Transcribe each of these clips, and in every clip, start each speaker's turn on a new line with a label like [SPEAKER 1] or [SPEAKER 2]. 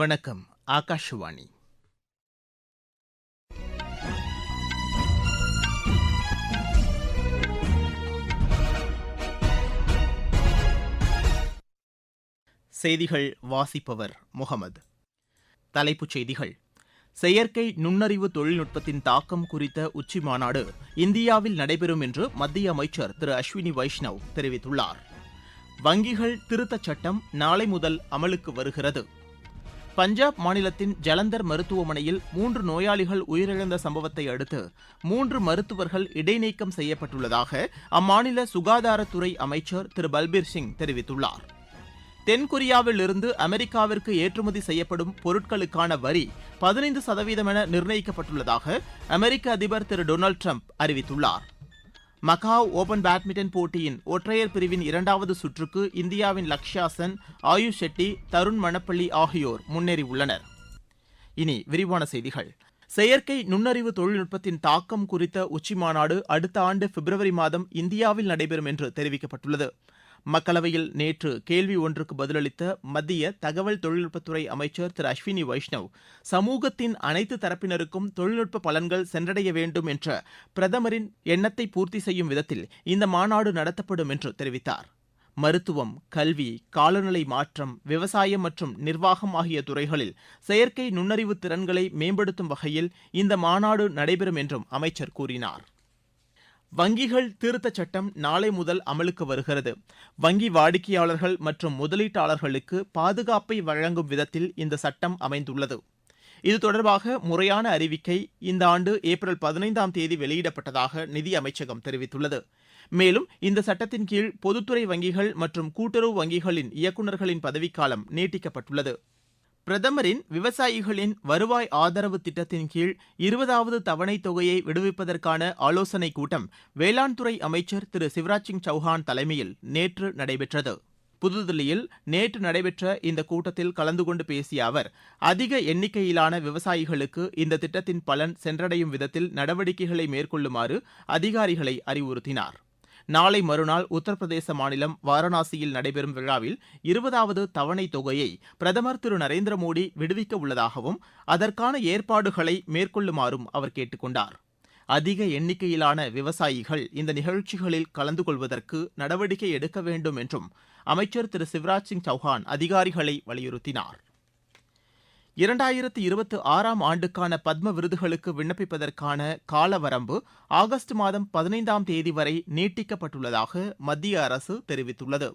[SPEAKER 1] வணக்கம் ஆகாஷவாணி செய்திகள் வாசிப்பவர் முகமது தலைப்புச் செய்திகள் செயற்கை நுண்ணறிவு தொழில்நுட்பத்தின் தாக்கம் குறித்த உச்சி மாநாடு இந்தியாவில் நடைபெறும் என்று மத்திய அமைச்சர் திரு அஸ்வினி வைஷ்ணவ் தெரிவித்துள்ளார் வங்கிகள் திருத்தச் சட்டம் நாளை முதல் அமலுக்கு வருகிறது பஞ்சாப் மாநிலத்தின் ஜலந்தர் மருத்துவமனையில் மூன்று நோயாளிகள் உயிரிழந்த சம்பவத்தை அடுத்து மூன்று மருத்துவர்கள் இடைநீக்கம் செய்யப்பட்டுள்ளதாக அம்மாநில சுகாதாரத்துறை அமைச்சர் திரு பல்பீர் சிங் தெரிவித்துள்ளார் தென்கொரியாவிலிருந்து அமெரிக்காவிற்கு ஏற்றுமதி செய்யப்படும் பொருட்களுக்கான வரி பதினைந்து சதவீதம் என நிர்ணயிக்கப்பட்டுள்ளதாக அமெரிக்க அதிபர் திரு டொனால்டு ட்ரம்ப் அறிவித்துள்ளார் மகாவ் ஓபன் பேட்மிண்டன் போட்டியின் ஒற்றையர் பிரிவின் இரண்டாவது சுற்றுக்கு இந்தியாவின் லக்ஷாசன் சென் ஆயுஷ் ஷெட்டி தருண் மணப்பள்ளி ஆகியோர் முன்னேறியுள்ளனர் இனி விரிவான செய்திகள் செயற்கை நுண்ணறிவு தொழில்நுட்பத்தின் தாக்கம் குறித்த உச்சிமாநாடு அடுத்த ஆண்டு பிப்ரவரி மாதம் இந்தியாவில் நடைபெறும் என்று தெரிவிக்கப்பட்டுள்ளது மக்களவையில் நேற்று கேள்வி ஒன்றுக்கு பதிலளித்த மத்திய தகவல் தொழில்நுட்பத்துறை அமைச்சர் திரு அஸ்வினி வைஷ்ணவ் சமூகத்தின் அனைத்து தரப்பினருக்கும் தொழில்நுட்ப பலன்கள் சென்றடைய வேண்டும் என்ற பிரதமரின் எண்ணத்தை பூர்த்தி செய்யும் விதத்தில் இந்த மாநாடு நடத்தப்படும் என்று தெரிவித்தார் மருத்துவம் கல்வி காலநிலை மாற்றம் விவசாயம் மற்றும் நிர்வாகம் ஆகிய துறைகளில் செயற்கை நுண்ணறிவு திறன்களை மேம்படுத்தும் வகையில் இந்த மாநாடு நடைபெறும் என்றும் அமைச்சர் கூறினார் வங்கிகள் திருத்தச் சட்டம் நாளை முதல் அமலுக்கு வருகிறது வங்கி வாடிக்கையாளர்கள் மற்றும் முதலீட்டாளர்களுக்கு பாதுகாப்பை வழங்கும் விதத்தில் இந்த சட்டம் அமைந்துள்ளது இது தொடர்பாக முறையான அறிவிக்கை இந்த ஆண்டு ஏப்ரல் பதினைந்தாம் தேதி வெளியிடப்பட்டதாக நிதி அமைச்சகம் தெரிவித்துள்ளது மேலும் இந்த சட்டத்தின் கீழ் பொதுத்துறை வங்கிகள் மற்றும் கூட்டுறவு வங்கிகளின் இயக்குநர்களின் பதவிக்காலம் நீட்டிக்கப்பட்டுள்ளது பிரதமரின் விவசாயிகளின் வருவாய் ஆதரவு திட்டத்தின் கீழ் இருபதாவது தவணைத் தொகையை விடுவிப்பதற்கான ஆலோசனைக் கூட்டம் வேளாண் துறை அமைச்சர் திரு சிவராஜ் சிங் சௌஹான் தலைமையில் நேற்று நடைபெற்றது புதுதில்லியில் நேற்று நடைபெற்ற இந்த கூட்டத்தில் கலந்து கொண்டு பேசிய அவர் அதிக எண்ணிக்கையிலான விவசாயிகளுக்கு இந்த திட்டத்தின் பலன் சென்றடையும் விதத்தில் நடவடிக்கைகளை மேற்கொள்ளுமாறு அதிகாரிகளை அறிவுறுத்தினார் நாளை மறுநாள் உத்தரப்பிரதேச மாநிலம் வாரணாசியில் நடைபெறும் விழாவில் இருபதாவது தவணை தொகையை பிரதமர் திரு நரேந்திர மோடி விடுவிக்க உள்ளதாகவும் அதற்கான ஏற்பாடுகளை மேற்கொள்ளுமாறும் அவர் கேட்டுக்கொண்டார் அதிக எண்ணிக்கையிலான விவசாயிகள் இந்த நிகழ்ச்சிகளில் கலந்து கொள்வதற்கு நடவடிக்கை எடுக்க வேண்டும் என்றும் அமைச்சர் திரு சிவராஜ் சிங் சௌஹான் அதிகாரிகளை வலியுறுத்தினார் இரண்டாயிரத்து இருபத்தி ஆறாம் ஆண்டுக்கான பத்ம விருதுகளுக்கு விண்ணப்பிப்பதற்கான காலவரம்பு ஆகஸ்ட் மாதம் பதினைந்தாம் தேதி வரை நீட்டிக்கப்பட்டுள்ளதாக மத்திய அரசு தெரிவித்துள்ளது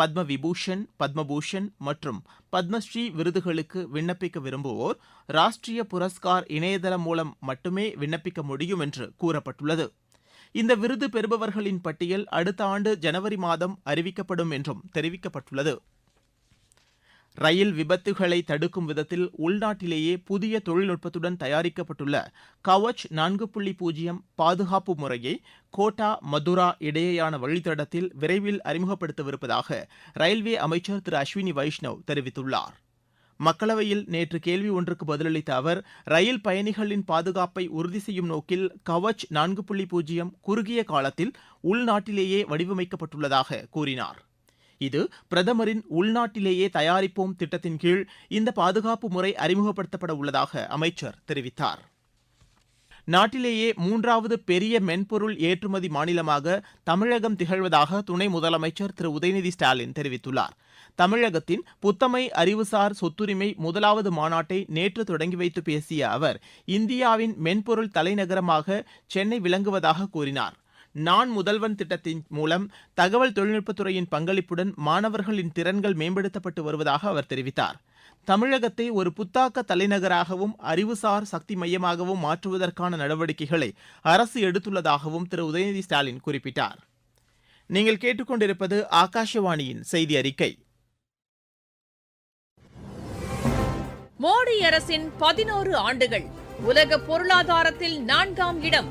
[SPEAKER 1] பத்ம விபூஷன் பத்மபூஷன் மற்றும் பத்மஸ்ரீ விருதுகளுக்கு விண்ணப்பிக்க விரும்புவோர் ராஷ்டிரிய புரஸ்கார் இணையதளம் மூலம் மட்டுமே விண்ணப்பிக்க முடியும் என்று கூறப்பட்டுள்ளது இந்த விருது பெறுபவர்களின் பட்டியல் அடுத்த ஆண்டு ஜனவரி மாதம் அறிவிக்கப்படும் என்றும் தெரிவிக்கப்பட்டுள்ளது ரயில் விபத்துகளை தடுக்கும் விதத்தில் உள்நாட்டிலேயே புதிய தொழில்நுட்பத்துடன் தயாரிக்கப்பட்டுள்ள கவச் நான்கு புள்ளி பூஜ்ஜியம் பாதுகாப்பு முறையை கோட்டா மதுரா இடையேயான வழித்தடத்தில் விரைவில் அறிமுகப்படுத்தவிருப்பதாக ரயில்வே அமைச்சர் திரு அஸ்வினி வைஷ்ணவ் தெரிவித்துள்ளார் மக்களவையில் நேற்று கேள்வி ஒன்றுக்கு பதிலளித்த அவர் ரயில் பயணிகளின் பாதுகாப்பை உறுதி செய்யும் நோக்கில் கவச் நான்கு புள்ளி பூஜ்ஜியம் குறுகிய காலத்தில் உள்நாட்டிலேயே வடிவமைக்கப்பட்டுள்ளதாக கூறினாா் இது பிரதமரின் உள்நாட்டிலேயே தயாரிப்போம் திட்டத்தின் கீழ் இந்த பாதுகாப்பு முறை அறிமுகப்படுத்தப்பட உள்ளதாக அமைச்சர் தெரிவித்தார் நாட்டிலேயே மூன்றாவது பெரிய மென்பொருள் ஏற்றுமதி மாநிலமாக தமிழகம் திகழ்வதாக துணை முதலமைச்சர் திரு உதயநிதி ஸ்டாலின் தெரிவித்துள்ளார் தமிழகத்தின் புத்தமை அறிவுசார் சொத்துரிமை முதலாவது மாநாட்டை நேற்று தொடங்கி வைத்து பேசிய அவர் இந்தியாவின் மென்பொருள் தலைநகரமாக சென்னை விளங்குவதாக கூறினார் நான் முதல்வன் திட்டத்தின் மூலம் தகவல் தொழில்நுட்பத்துறையின் பங்களிப்புடன் மாணவர்களின் திறன்கள் மேம்படுத்தப்பட்டு வருவதாக அவர் தெரிவித்தார் தமிழகத்தை ஒரு புத்தாக்க தலைநகராகவும் அறிவுசார் சக்தி மையமாகவும் மாற்றுவதற்கான நடவடிக்கைகளை அரசு எடுத்துள்ளதாகவும் திரு உதயநிதி ஸ்டாலின் குறிப்பிட்டார் நீங்கள் கேட்டுக்கொண்டிருப்பது ஆகாஷவாணியின் செய்தி அறிக்கை
[SPEAKER 2] மோடி அரசின் பதினோரு ஆண்டுகள் உலக பொருளாதாரத்தில் நான்காம் இடம்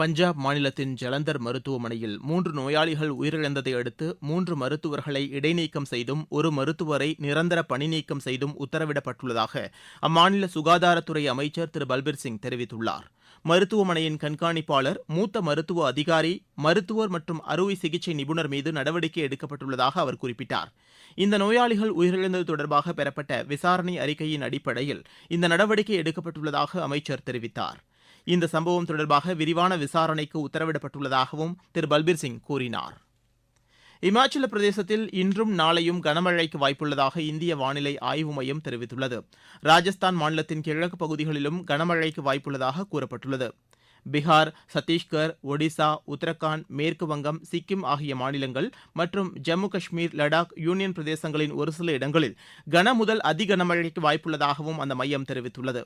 [SPEAKER 1] பஞ்சாப் மாநிலத்தின் ஜலந்தர் மருத்துவமனையில் மூன்று நோயாளிகள் உயிரிழந்ததை அடுத்து மூன்று மருத்துவர்களை இடைநீக்கம் செய்தும் ஒரு மருத்துவரை நிரந்தர பணிநீக்கம் செய்தும் உத்தரவிடப்பட்டுள்ளதாக அம்மாநில சுகாதாரத்துறை அமைச்சர் திரு பல்பீர் சிங் தெரிவித்துள்ளார் மருத்துவமனையின் கண்காணிப்பாளர் மூத்த மருத்துவ அதிகாரி மருத்துவர் மற்றும் அறுவை சிகிச்சை நிபுணர் மீது நடவடிக்கை எடுக்கப்பட்டுள்ளதாக அவர் குறிப்பிட்டார் இந்த நோயாளிகள் உயிரிழந்தது தொடர்பாக பெறப்பட்ட விசாரணை அறிக்கையின் அடிப்படையில் இந்த நடவடிக்கை எடுக்கப்பட்டுள்ளதாக அமைச்சர் தெரிவித்தாா் இந்த சம்பவம் தொடர்பாக விரிவான விசாரணைக்கு உத்தரவிடப்பட்டுள்ளதாகவும் திரு பல்பீர் சிங் கூறினார் இமாச்சல பிரதேசத்தில் இன்றும் நாளையும் கனமழைக்கு வாய்ப்புள்ளதாக இந்திய வானிலை ஆய்வு மையம் தெரிவித்துள்ளது ராஜஸ்தான் மாநிலத்தின் கிழக்கு பகுதிகளிலும் கனமழைக்கு வாய்ப்புள்ளதாக கூறப்பட்டுள்ளது பீகார் சத்தீஸ்கர் ஒடிசா உத்தரகாண்ட் மேற்கு வங்கம் சிக்கிம் ஆகிய மாநிலங்கள் மற்றும் ஜம்மு காஷ்மீர் லடாக் யூனியன் பிரதேசங்களின் ஒரு சில இடங்களில் கனமுதல் முதல் அதிகனமழைக்கு வாய்ப்புள்ளதாகவும் அந்த மையம் தெரிவித்துள்ளது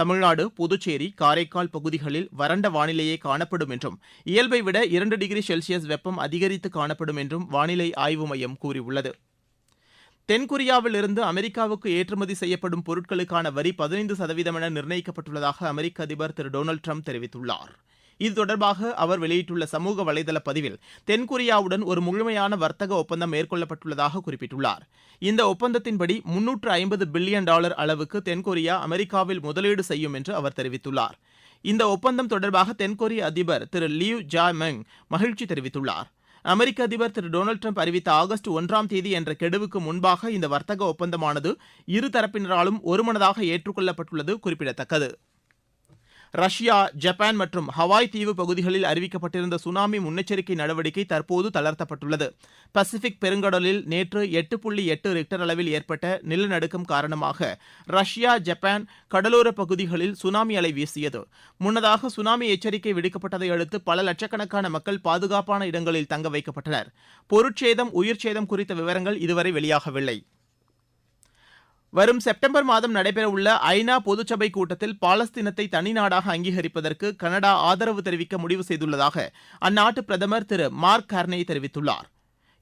[SPEAKER 1] தமிழ்நாடு புதுச்சேரி காரைக்கால் பகுதிகளில் வறண்ட வானிலையே காணப்படும் என்றும் இயல்பை விட இரண்டு டிகிரி செல்சியஸ் வெப்பம் அதிகரித்து காணப்படும் என்றும் வானிலை ஆய்வு மையம் கூறியுள்ளது தென்கொரியாவில் இருந்து அமெரிக்காவுக்கு ஏற்றுமதி செய்யப்படும் பொருட்களுக்கான வரி பதினைந்து சதவீதம் என நிர்ணயிக்கப்பட்டுள்ளதாக அமெரிக்க அதிபர் திரு டொனால்டு டிரம்ப் தெரிவித்துள்ளார் இது தொடர்பாக அவர் வெளியிட்டுள்ள சமூக வலைதள பதிவில் தென்கொரியாவுடன் ஒரு முழுமையான வர்த்தக ஒப்பந்தம் மேற்கொள்ளப்பட்டுள்ளதாக குறிப்பிட்டுள்ளார் இந்த ஒப்பந்தத்தின்படி முன்னூற்று ஐம்பது பில்லியன் டாலர் அளவுக்கு தென்கொரியா அமெரிக்காவில் முதலீடு செய்யும் என்று அவர் தெரிவித்துள்ளார் இந்த ஒப்பந்தம் தொடர்பாக தென்கொரிய அதிபர் திரு லியூ ஜா மெங் மகிழ்ச்சி தெரிவித்துள்ளாா் அமெரிக்க அதிபர் திரு டொனால்டு டிரம்ப் அறிவித்த ஆகஸ்ட் ஒன்றாம் தேதி என்ற கெடுவுக்கு முன்பாக இந்த வர்த்தக ஒப்பந்தமானது இருதரப்பினராலும் ஒருமனதாக ஏற்றுக்கொள்ளப்பட்டுள்ளது குறிப்பிடத்தக்கது ரஷ்யா ஜப்பான் மற்றும் ஹவாய் தீவு பகுதிகளில் அறிவிக்கப்பட்டிருந்த சுனாமி முன்னெச்சரிக்கை நடவடிக்கை தற்போது தளர்த்தப்பட்டுள்ளது பசிபிக் பெருங்கடலில் நேற்று எட்டு புள்ளி எட்டு ரிக்டர் அளவில் ஏற்பட்ட நிலநடுக்கம் காரணமாக ரஷ்யா ஜப்பான் கடலோர பகுதிகளில் சுனாமி அலை வீசியது முன்னதாக சுனாமி எச்சரிக்கை விடுக்கப்பட்டதை அடுத்து பல லட்சக்கணக்கான மக்கள் பாதுகாப்பான இடங்களில் தங்க வைக்கப்பட்டனர் பொருட்சேதம் உயிர்ச்சேதம் குறித்த விவரங்கள் இதுவரை வெளியாகவில்லை வரும் செப்டம்பர் மாதம் நடைபெறவுள்ள ஐநா பொதுச்சபை கூட்டத்தில் பாலஸ்தீனத்தை தனிநாடாக அங்கீகரிப்பதற்கு கனடா ஆதரவு தெரிவிக்க முடிவு செய்துள்ளதாக அந்நாட்டு பிரதமர் திரு மார்க் கர்னே தெரிவித்துள்ளார்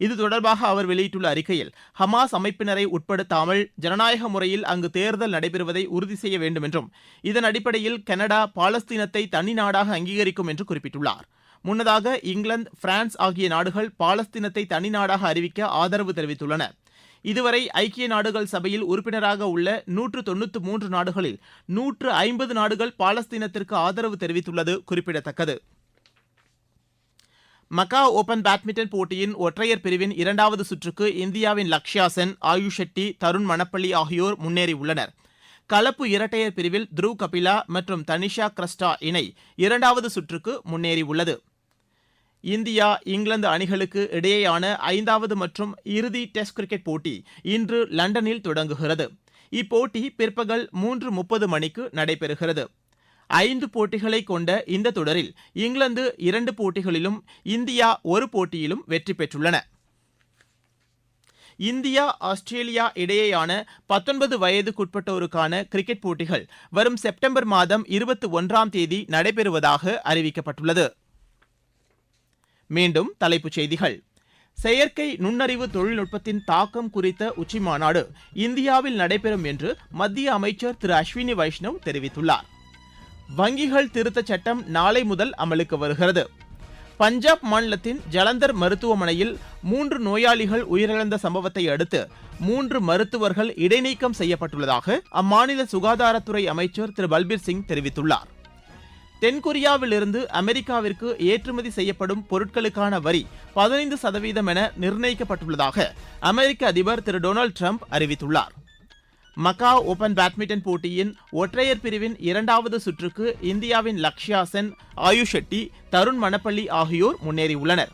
[SPEAKER 1] இது தொடர்பாக அவர் வெளியிட்டுள்ள அறிக்கையில் ஹமாஸ் அமைப்பினரை உட்படுத்தாமல் ஜனநாயக முறையில் அங்கு தேர்தல் நடைபெறுவதை உறுதி செய்ய வேண்டும் என்றும் இதன் அடிப்படையில் கனடா பாலஸ்தீனத்தை தனி நாடாக அங்கீகரிக்கும் என்று குறிப்பிட்டுள்ளார் முன்னதாக இங்கிலாந்து பிரான்ஸ் ஆகிய நாடுகள் பாலஸ்தீனத்தை தனி நாடாக அறிவிக்க ஆதரவு தெரிவித்துள்ளன இதுவரை ஐக்கிய நாடுகள் சபையில் உறுப்பினராக உள்ள நூற்று தொன்னூத்தி மூன்று நாடுகளில் நூற்று ஐம்பது நாடுகள் பாலஸ்தீனத்திற்கு ஆதரவு தெரிவித்துள்ளது குறிப்பிடத்தக்கது மக்கா ஓபன் பேட்மிண்டன் போட்டியின் ஒற்றையர் பிரிவின் இரண்டாவது சுற்றுக்கு இந்தியாவின் லக்ஷா சென் ஆயுஷ் ஷெட்டி தருண் மணப்பள்ளி ஆகியோர் முன்னேறியுள்ளனர் கலப்பு இரட்டையர் பிரிவில் த்ருவ் கபிலா மற்றும் தனிஷா கிரஸ்டா இணை இரண்டாவது சுற்றுக்கு முன்னேறியுள்ளது இந்தியா இங்கிலாந்து அணிகளுக்கு இடையேயான ஐந்தாவது மற்றும் இறுதி டெஸ்ட் கிரிக்கெட் போட்டி இன்று லண்டனில் தொடங்குகிறது இப்போட்டி பிற்பகல் மூன்று முப்பது மணிக்கு நடைபெறுகிறது ஐந்து போட்டிகளை கொண்ட இந்த தொடரில் இங்கிலாந்து இரண்டு போட்டிகளிலும் இந்தியா ஒரு போட்டியிலும் வெற்றி பெற்றுள்ளன இந்தியா ஆஸ்திரேலியா இடையேயான பத்தொன்பது வயதுக்குட்பட்டோருக்கான கிரிக்கெட் போட்டிகள் வரும் செப்டம்பர் மாதம் இருபத்தி ஒன்றாம் தேதி நடைபெறுவதாக அறிவிக்கப்பட்டுள்ளது மீண்டும் தலைப்புச் செய்திகள் செயற்கை நுண்ணறிவு தொழில்நுட்பத்தின் தாக்கம் குறித்த உச்சிமாநாடு இந்தியாவில் நடைபெறும் என்று மத்திய அமைச்சர் திரு அஸ்வினி வைஷ்ணவ் தெரிவித்துள்ளார் வங்கிகள் திருத்தச் சட்டம் நாளை முதல் அமலுக்கு வருகிறது பஞ்சாப் மாநிலத்தின் ஜலந்தர் மருத்துவமனையில் மூன்று நோயாளிகள் உயிரிழந்த சம்பவத்தை அடுத்து மூன்று மருத்துவர்கள் இடைநீக்கம் செய்யப்பட்டுள்ளதாக அம்மாநில சுகாதாரத்துறை அமைச்சர் திரு பல்பீர் சிங் தெரிவித்துள்ளார் தென்கொரியாவிலிருந்து அமெரிக்காவிற்கு ஏற்றுமதி செய்யப்படும் பொருட்களுக்கான வரி பதினைந்து சதவீதம் என நிர்ணயிக்கப்பட்டுள்ளதாக அமெரிக்க அதிபர் திரு டொனால்டு ட்ரம்ப் அறிவித்துள்ளார் மக்கா ஓபன் பேட்மிண்டன் போட்டியின் ஒற்றையர் பிரிவின் இரண்டாவது சுற்றுக்கு இந்தியாவின் லக்ஷயா சென் ஆயுஷ் ஷெட்டி தருண் மணப்பள்ளி ஆகியோர் முன்னேறியுள்ளனர்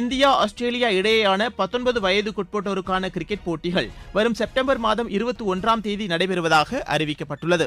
[SPEAKER 1] இந்தியா ஆஸ்திரேலியா இடையேயான பத்தொன்பது வயதுக்குட்பட்டோருக்கான கிரிக்கெட் போட்டிகள் வரும் செப்டம்பர் மாதம் இருபத்தி ஒன்றாம் தேதி நடைபெறுவதாக அறிவிக்கப்பட்டுள்ளது